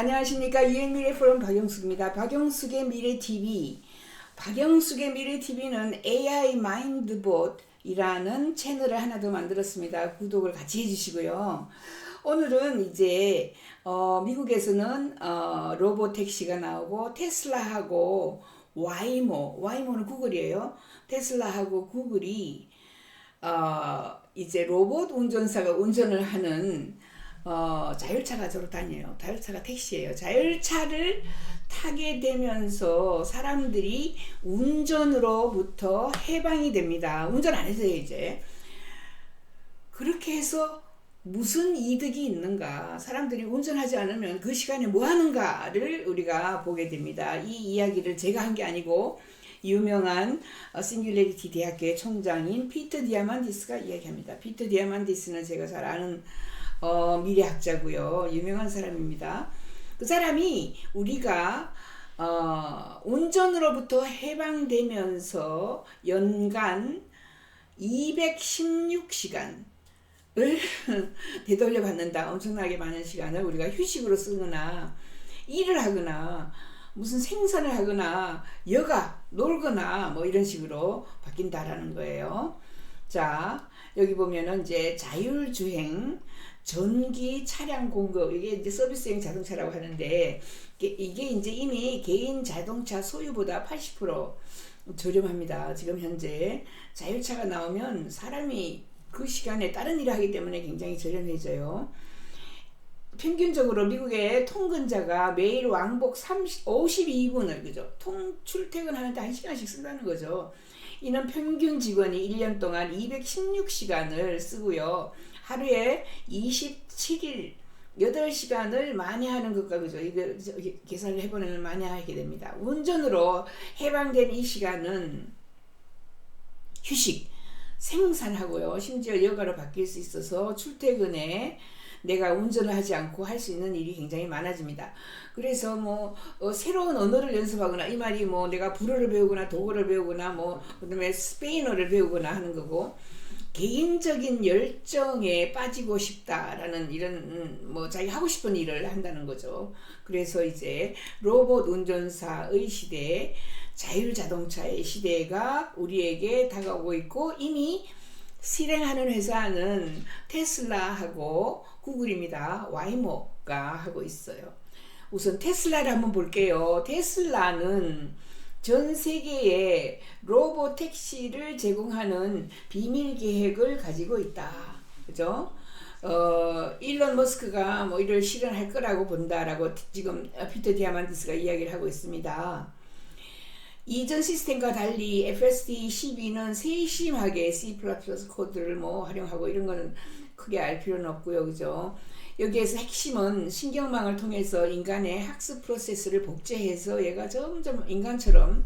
안녕하십니까 유엔미래 포럼 박영숙입니다. 박영숙의 미래 TV. 박영숙의 미래 TV는 AI 마인드봇이라는 채널을 하나 더 만들었습니다. 구독을 같이 해주시고요. 오늘은 이제 어, 미국에서는 어, 로봇 택시가 나오고 테슬라하고 와이모, 와이모는 구글이에요. 테슬라하고 구글이 어, 이제 로봇 운전사가 운전을 하는 어, 자율차가 저로 다녀요. 자율차가 택시예요. 자율차를 타게 되면서 사람들이 운전으로부터 해방이 됩니다. 운전 안 해서요, 이제. 그렇게 해서 무슨 이득이 있는가? 사람들이 운전하지 않으면 그 시간에 뭐 하는가를 우리가 보게 됩니다. 이 이야기를 제가 한 게 아니고 유명한 싱귤레리티 대학교의 총장인 피터 디아만디스가 이야기합니다. 피터 디아만디스는 제가 잘 아는 어, 미래학자고요. 유명한 사람입니다. 그 사람이 우리가 어, 운전으로부터 해방되면서 연간 216시간을 되돌려 받는다. 엄청나게 많은 시간을 우리가 휴식으로 쓰거나 일을 하거나 무슨 생산을 하거나 여가 놀거나 뭐 이런 식으로 바뀐다라는 거예요. 자, 여기 보면은 이제 자율주행 전기 차량 공급 이게 이제 서비스형 자동차라고 하는데 이게 이제 이미 개인 자동차 소유보다 80% 저렴합니다. 지금 현재 자율차가 나오면 사람이 그 시간에 다른 일을 하기 때문에 굉장히 저렴해져요. 평균적으로 미국의 통근자가 매일 왕복 30, 52분을 그죠? 통 출퇴근하는데 1시간씩 쓴다는 거죠. 이는 평균 직원이 1년 동안 216시간을 쓰고요. 하루에 27일 8시간을 만회하는 것과 그죠? 이거 계산을 해보면 만회하게 됩니다. 운전으로 해방된 이 시간은 휴식, 생산하고요. 심지어 여가로 바뀔 수 있어서 출퇴근에 내가 운전을 하지 않고 할 수 있는 일이 굉장히 많아집니다. 그래서 뭐 어, 새로운 언어를 연습하거나 이 말이 뭐 내가 불어를 배우거나 독어를 배우거나 뭐 그다음에 스페인어를 배우거나 하는 거고 개인적인 열정에 빠지고 싶다라는 이런 음, 뭐 자기 하고 싶은 일을 한다는 거죠. 그래서 이제 로봇 운전사의 시대, 자율 자동차의 시대가 우리에게 다가오고 있고 이미 실행하는 회사는 테슬라하고 구글입니다. 와이모가 하고 있어요. 우선 테슬라를 한번 볼게요. 테슬라는 전 세계에 로봇 택시를 제공하는 비밀 계획을 가지고 있다. 그죠? 어, 일론 머스크가 뭐 이를 실현할 거라고 본다라고 지금 피터 디아만디스가 이야기를 하고 있습니다. 이전 시스템과 달리 FSD 12는 세심하게 C++ 코드를 뭐 활용하고 이런 거는 크게 알 필요는 없고요. 그죠? 여기에서 핵심은 신경망을 통해서 인간의 학습 프로세스를 복제해서 얘가 점점 인간처럼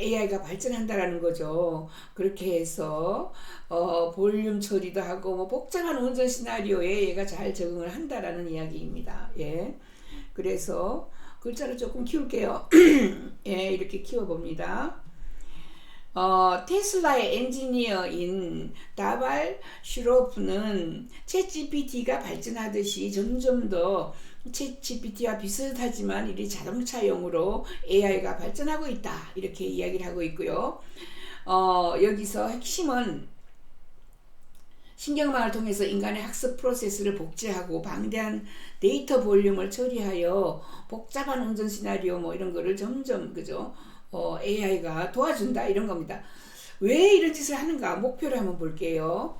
AI가 발전한다라는 거죠. 그렇게 해서 어, 볼륨 처리도 하고 뭐 복잡한 운전 시나리오에 얘가 잘 적응을 한다라는 이야기입니다. 예. 그래서 글자를 조금 키울게요. 예, 이렇게 키워 봅니다. 어, 테슬라의 엔지니어인 다발 슈로프는 챗 GPT가 발전하듯이 점점 더 챗 GPT와 비슷하지만 이 자동차용으로 AI가 발전하고 있다. 이렇게 이야기를 하고 있고요. 어, 여기서 핵심은 신경망을 통해서 인간의 학습 프로세스를 복제하고 방대한 데이터 볼륨을 처리하여 복잡한 운전 시나리오 뭐 이런 거를 점점 그죠 어, AI가 도와준다 이런 겁니다. 왜 이런 짓을 하는가 목표를 한번 볼게요.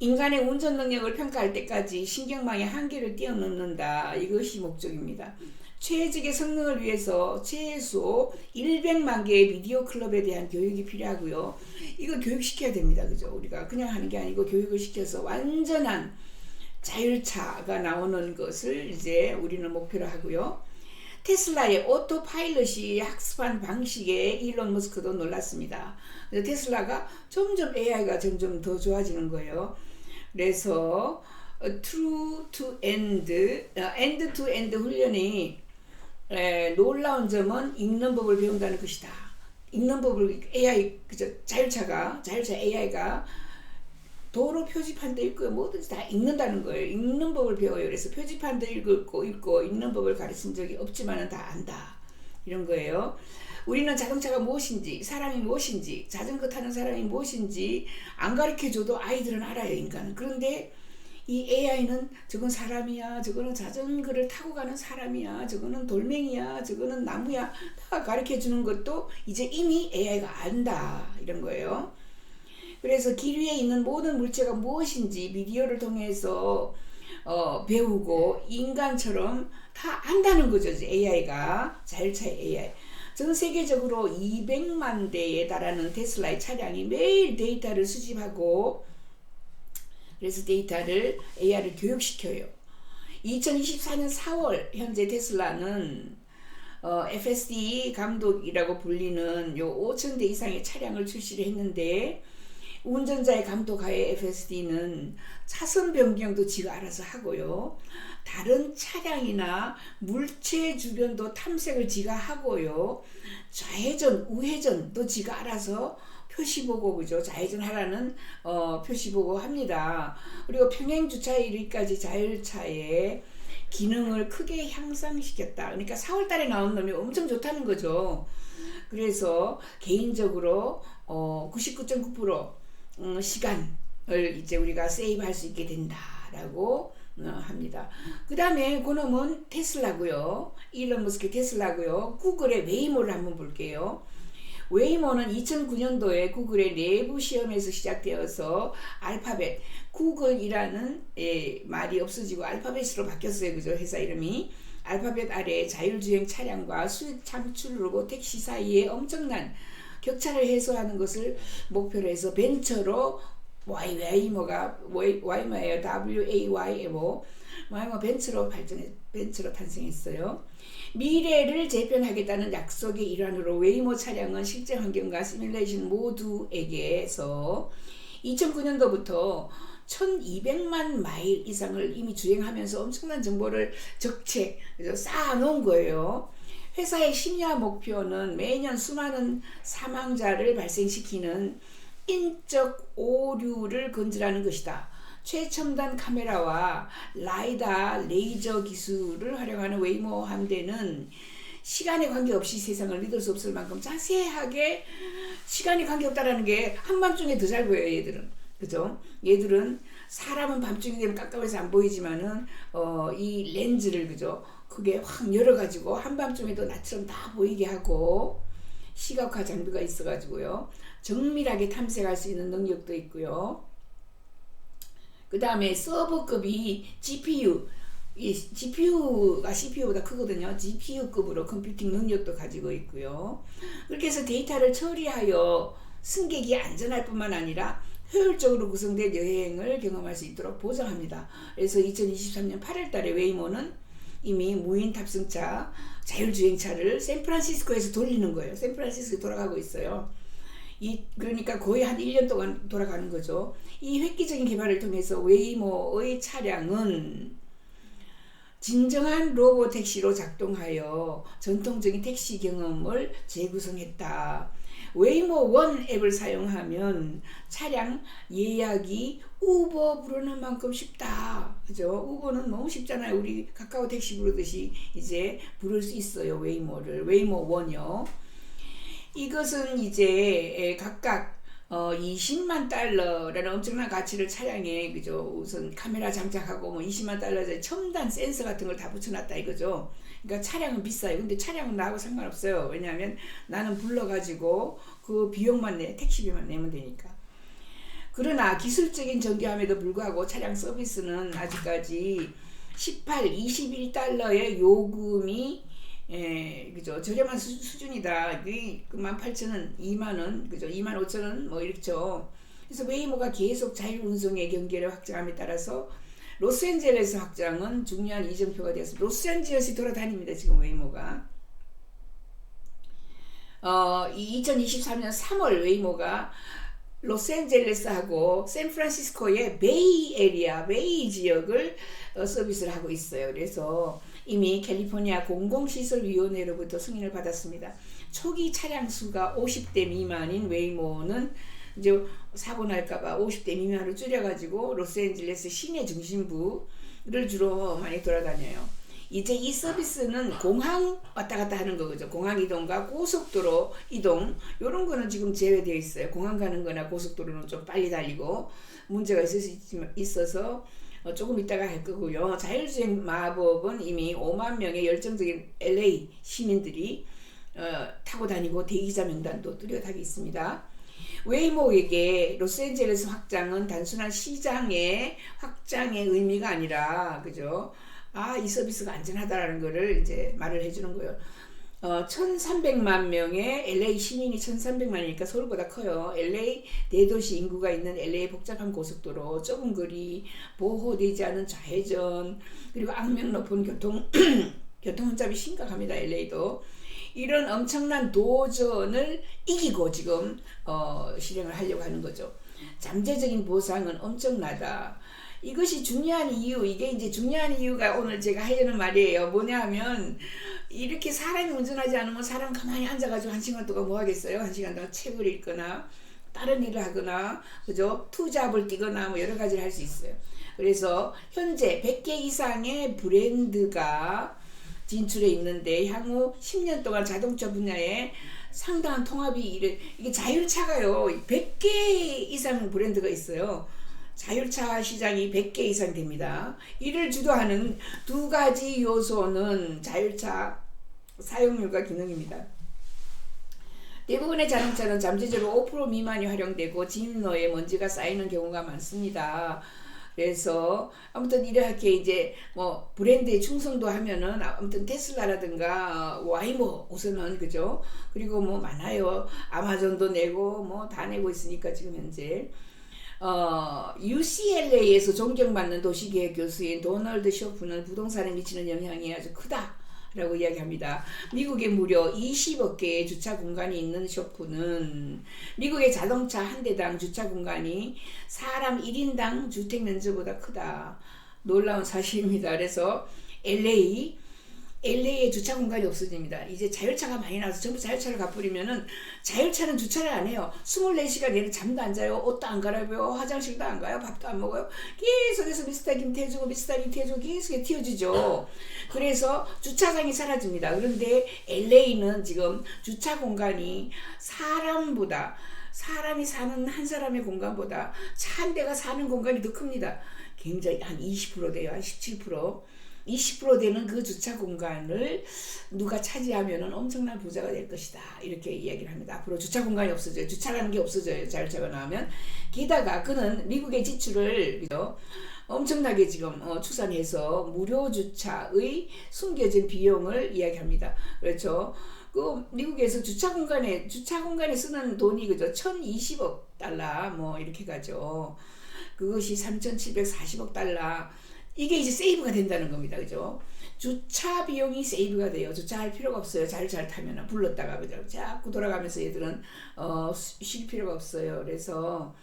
인간의 운전 능력을 평가할 때까지 신경망의 한계를 뛰어넘는다. 이것이 목적입니다. 최적의 성능을 위해서 최소 100만 개의 비디오 클럽에 대한 교육이 필요하고요. 이거 교육시켜야 됩니다. 그죠? 우리가 그냥 하는 게 아니고 교육을 시켜서 완전한 자율차가 나오는 것을 이제 우리는 목표로 하고요. 테슬라의 오토 파일럿이 학습한 방식에 일론 머스크도 놀랐습니다. 테슬라가 점점 AI가 점점 더 좋아지는 거예요. 그래서 true to end, end to end 훈련이 에, 놀라운 점은 읽는 법을 배운다는 것이다. 읽는 법을 AI 그저 자율차가 자율차 AI가 도로 표지판도 읽고 뭐든지 다 읽는다는 거예요. 읽는 법을 배워요. 그래서 표지판도 읽고 읽고 읽는 법을 가르친 적이 없지만은 다 안다. 이런 거예요. 우리는 자동차가 무엇인지, 사람이 무엇인지, 자전거 타는 사람이 무엇인지 안 가르쳐 줘도 아이들은 알아요, 인간은. 그런데 이 AI는 저건 사람이야, 저거는 자전거를 타고 가는 사람이야, 저거는 돌멩이야, 저거는 나무야, 다 가르쳐 주는 것도 이제 이미 AI가 안다. 이런 거예요. 그래서 길 위에 있는 모든 물체가 무엇인지 미디어를 통해서 어, 배우고 인간처럼 다 안다는 거죠. AI가 자율차의 AI. 전 세계적으로 200만 대에 달하는 테슬라의 차량이 매일 데이터를 수집하고 그래서 데이터를 AI를 교육시켜요. 2024년 4월 현재 테슬라는 어, FSD 감독이라고 불리는 요 5천 대 이상의 차량을 출시를 했는데 운전자의 감독하에 FSD는 차선 변경도 지가 알아서 하고요. 다른 차량이나 물체 주변도 탐색을 지가 하고요. 좌회전, 우회전도 지가 알아서 표시 보고 그죠 좌회전 하라는 어, 표시 보고 합니다. 그리고 평행 주차에 이르기까지 자율차에 기능을 크게 향상시켰다. 그러니까 4월달에 나온 놈이 엄청 좋다는 거죠. 그래서 개인적으로 어, 99.9% 음, 시간을 이제 우리가 세이브할 수 있게 된다라고 어, 합니다. 그 다음에 그놈은 테슬라고요. 일론 머스크 테슬라고요. 구글의 웨이모를 한번 볼게요. 웨이모는 2009년도에 구글의 내부 시험에서 시작되어서 알파벳, 구글이라는 예, 말이 없어지고 알파벳으로 바뀌었어요. 그죠? 회사 이름이. 알파벳 아래 자율주행 차량과 수익 창출 로봇 택시 사이에 엄청난 격차를 해소하는 것을 목표로 해서 벤처로 Y, Y모가 Y모예요. W-A-Y-M-O. 와이모 벤처로 발전해, 벤처로 탄생했어요. 미래를 재편하겠다는 약속의 일환으로 웨이모 차량은 실제 환경과 시뮬레이션 모두에게서 2009년도부터 1200만 마일 이상을 이미 주행하면서 엄청난 정보를 적체, 쌓아놓은 거예요. 회사의 심야 목표는 매년 수많은 사망자를 발생시키는 인적 오류를 건지라는 것이다. 최첨단 카메라와 라이다 레이저 기술을 활용하는 웨이모 함대는 시간에 관계없이 세상을 믿을 수 없을 만큼 자세하게 시간이 관계없다라는 게 한밤중에 더 잘 보여요 얘들은. 그죠? 얘들은 사람은 밤중에 되면 깜깜해서 안 보이지만은 어, 이 렌즈를 그죠 그게 확 열어가지고 한밤중에도 나처럼 다 보이게 하고 시각화 장비가 있어가지고요 정밀하게 탐색할 수 있는 능력도 있고요 그 다음에 서버급이 GPU 이 GPU가 CPU보다 크거든요. GPU급으로 컴퓨팅 능력도 가지고 있고요. 그렇게 해서 데이터를 처리하여 승객이 안전할 뿐만 아니라 효율적으로 구성된 여행을 경험할 수 있도록 보장합니다. 그래서 2023년 8월 달에 웨이모는 이미 무인 탑승차 자율주행차를 샌프란시스코에서 돌리는 거예요. 샌프란시스코 돌아가고 있어요. 이 그러니까 거의 한 1년 동안 돌아가는 거죠. 이 획기적인 개발을 통해서 웨이모의 차량은 진정한 로봇 택시로 작동하여 전통적인 택시 경험을 재구성했다. 웨이모 원 앱을 사용하면 차량 예약이 우버 부르는 만큼 쉽다. 그죠? 우버는 너무 쉽잖아요. 우리 카카오 택시 부르듯이 이제 부를 수 있어요. 웨이모를. 웨이모 원요. 이것은 이제 각각 어 20만 달러라는 엄청난 가치를 차량에 그죠 우선 카메라 장착하고 뭐 20만 달러짜리 첨단 센서 같은 걸 다 붙여놨다 이거죠. 그러니까 차량은 비싸요. 근데 차량은 나하고 상관없어요. 왜냐하면 나는 불러가지고 그 비용만 내 택시비만 내면 되니까. 그러나 기술적인 정교함에도 불구하고 차량 서비스는 아직까지 18, 21달러의 요금이 예, 그죠. 저렴한 수, 준이다 이, 그 18,000원, 2만원, 그죠. 2만 5천원, 뭐, 이렇죠. 그래서 웨이모가 계속 자율운송의 경계를 확장함에 따라서 로스앤젤레스 확장은 중요한 이정표가 되어서 로스앤젤레스 돌아다닙니다. 지금 웨이모가. 어, 2023년 3월 웨이모가 로스앤젤레스하고 샌프란시스코의 베이 에리아, 베이 지역을 어, 서비스를 하고 있어요. 그래서 이미 캘리포니아 공공시설위원회로부터 승인을 받았습니다. 초기 차량 수가 50대 미만인 웨이모는 이제 사고 날까봐 50대 미만으로 줄여가지고 로스앤젤레스 시내 중심부를 주로 많이 돌아다녀요. 이제 이 서비스는 공항 왔다 갔다 하는 거죠. 공항 이동과 고속도로 이동 이런 거는 지금 제외되어 있어요. 공항 가는 거나 고속도로는 좀 빨리 달리고 문제가 있을 수 있어서 어, 조금 이따가 할 거고요. 자율주행 마법은 이미 5만 명의 열정적인 LA 시민들이 어, 타고 다니고 대기자 명단도 뚜렷하게 있습니다. 웨이모에게 로스앤젤레스 확장은 단순한 시장의 확장의 의미가 아니라 그죠? 아, 이 서비스가 안전하다라는 거를 이제 말을 해주는 거예요. 어, 1,300만 명의 LA 시민이 1,300만이니까 서울보다 커요. LA 대도시 인구가 있는 LA 복잡한 고속도로, 좁은 거리, 보호되지 않은 좌회전, 그리고 악명 높은 교통 교통 혼잡이 심각합니다. LA도 이런 엄청난 도전을 이기고 지금 어, 실행을 하려고 하는 거죠. 잠재적인 보상은 엄청나다. 이것이 중요한 이유, 이게 이제 중요한 이유가 오늘 제가 하려는 말이에요. 뭐냐 하면, 이렇게 사람이 운전하지 않으면 사람 가만히 앉아가지고 한 시간 동안 뭐 하겠어요? 한 시간 동안 책을 읽거나, 다른 일을 하거나, 그죠? 투잡을 뛰거나 뭐 여러 가지를 할 수 있어요. 그래서 현재 100개 이상의 브랜드가 진출해 있는데 향후 10년 동안 자동차 분야에 상당한 통합이 이래, 이게 자율차가요. 100개 이상 브랜드가 있어요. 자율차 시장이 100개 이상 됩니다. 이를 주도하는 두 가지 요소는 자율차 사용률과 기능입니다. 대부분의 자동차는 잠재적으로 5% 미만이 활용되고 진입로에 먼지가 쌓이는 경우가 많습니다. 그래서 아무튼 이렇게 이제 뭐 브랜드에 충성도 하면은 아무튼 테슬라라든가 와이모 우선은 그죠 그리고 뭐 많아요 아마존도 내고 뭐 다 내고 있으니까 지금 현재 어, UCLA에서 존경받는 도시계획 교수인 도널드 쇼프는 부동산에 미치는 영향이 아주 크다. 라고 이야기합니다. 미국에 무려 20억 개의 주차 공간이 있는 쇼프는 미국의 자동차 한 대당 주차 공간이 사람 1인당 주택 면적보다 크다. 놀라운 사실입니다. 그래서 LA LA에 주차 공간이 없어집니다. 이제 자율차가 많이 나와서 전부 자율차를 가버리면은 자율차는 주차를 안 해요. 24시간 얘는 잠도 안 자요. 옷도 안 갈아입어요. 화장실도 안 가요. 밥도 안 먹어요. 계속해서 미스터 김태 해주고 미스터 김태 해주고 계속 튀어주죠. 그래서 주차장이 사라집니다. 그런데 LA는 지금 주차 공간이 사람보다 사람이 사는 한 사람의 공간보다 차 한 대가 사는 공간이 더 큽니다. 굉장히 한 20% 돼요. 한 17%. 20% 되는 그 주차 공간을 누가 차지하면 엄청난 부자가 될 것이다. 이렇게 이야기를 합니다. 앞으로 주차 공간이 없어져요. 주차라는 게 없어져요. 자율차가 나오면. 게다가 그는 미국의 지출을? 엄청나게 지금 어, 추산해서 무료 주차의 숨겨진 비용을 이야기합니다. 그렇죠. 그 미국에서 주차 공간에 주차 공간에 쓰는 돈이 그죠? 1,020억 달러 뭐 이렇게 가죠. 그것이 3,740억 달러. 이게 이제 세이브가 된다는 겁니다. 그죠? 주차 비용이 세이브가 돼요. 주차할 필요가 없어요. 잘 잘 타면 불렀다가 그죠? 자꾸 돌아가면서 얘들은 어, 쉴 필요가 없어요. 그래서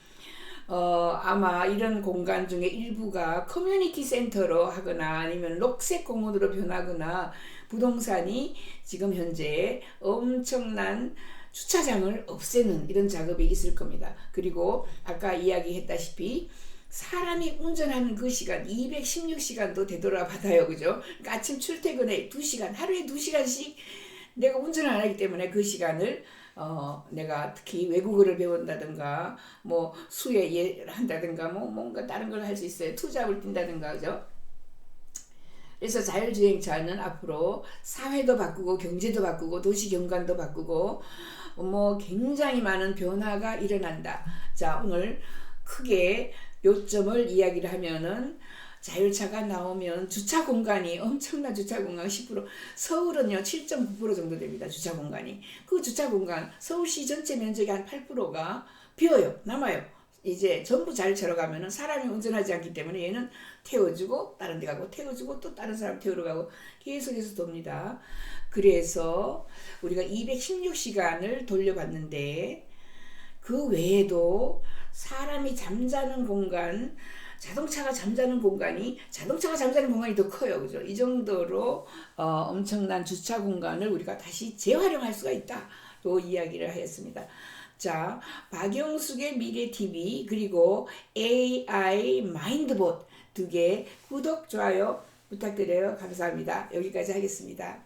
어, 아마 이런 공간 중에 일부가 커뮤니티 센터로 하거나 아니면 녹색 공원으로 변하거나 부동산이 지금 현재 엄청난 주차장을 없애는 이런 작업이 있을 겁니다. 그리고 아까 이야기했다시피 사람이 운전하는 그 시간 216시간도 되돌아 받아요. 그죠? 그러니까 아침 출퇴근에 2시간, 하루에 2시간씩 내가 운전을 안 하기 때문에 그 시간을 어, 내가 특히 외국어를 배운다든가 뭐예 한다든가 뭐 뭔가 다른 걸 할 수 있어요. 투잡을 뛴다든가 그죠? 그래서 자율주행차는 앞으로 사회도 바꾸고 경제도 바꾸고 도시 경관도 바꾸고 뭐 굉장히 많은 변화가 일어난다. 자 오늘 크게 요점을 이야기를 하면은 자율차가 나오면 주차 공간이 엄청난 주차 공간 10% 서울은요 7.9% 정도 됩니다 주차 공간이. 그 주차 공간 서울시 전체 면적의 한 8%가 비어요 남아요. 이제 전부 자율차로 가면은 사람이 운전하지 않기 때문에 얘는 태워주고 다른 데 가고 태워주고 또 다른 사람 태우러 가고 계속해서 돕니다. 그래서 우리가 216시간을 돌려봤는데 그 외에도 사람이 잠자는 공간, 자동차가 잠자는 공간이 자동차가 잠자는 공간이 더 커요. 그죠? 이 정도로 어, 엄청난 주차 공간을 우리가 다시 재활용할 수가 있다. 또 이야기를 하였습니다. 자, 박영숙의 미래 TV 그리고 AI 마인드봇 두 개 구독 좋아요 부탁드려요. 감사합니다. 여기까지 하겠습니다.